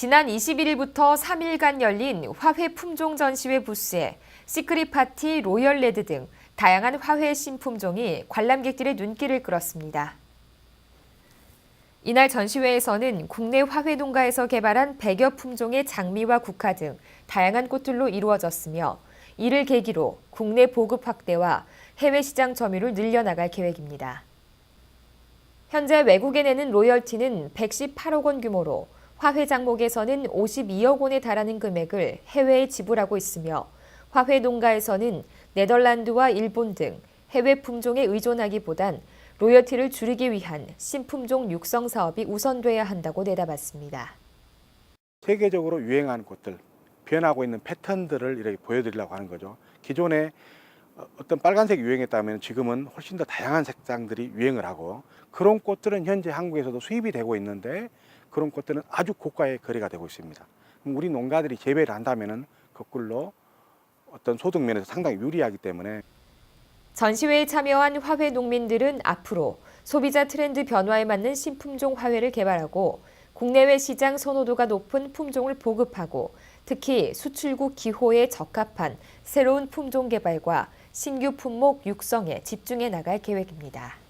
지난 21일부터 3일간 열린 화훼 품종 전시회 부스에 시크릿 파티, 로열 레드 등 다양한 화훼 신품종이 관람객들의 눈길을 끌었습니다. 이날 전시회에서는 국내 화훼 농가에서 개발한 100여 품종의 장미와 국화 등 다양한 꽃들로 이루어졌으며 이를 계기로 국내 보급 확대와 해외 시장 점유를 늘려나갈 계획입니다. 현재 외국에 내는 로열티는 118억 원 규모로 화훼 장목에서는 52억 원에 달하는 금액을 해외에 지불하고 있으며 화훼 농가에서는 네덜란드와 일본 등 해외 품종에 의존하기보단 로열티를 줄이기 위한 신품종 육성 사업이 우선돼야 한다고 내다봤습니다. 세계적으로 유행하는 꽃들, 변하고 있는 패턴들을 이렇게 보여드리려고 하는 거죠. 기존에 어, 어떤 빨간색 유행했다면 지금은 훨씬 더 다양한 색상들이 유행을 하고 그런 꽃들은 현재 한국에서도 수입이 되고 있는데 그런 꽃들은 아주 고가의 거래가 되고 있습니다. 우리 농가들이 재배를 한다면은 거꾸로 어떤 소득 면에서 상당히 유리하기 때문에 전시회에 참여한 화훼 농민들은 앞으로 소비자 트렌드 변화에 맞는 신품종 화훼를 개발하고 국내외 시장 선호도가 높은 품종을 보급하고 특히 수출국 기호에 적합한 새로운 품종 개발과 신규 품목 육성에 집중해 나갈 계획입니다.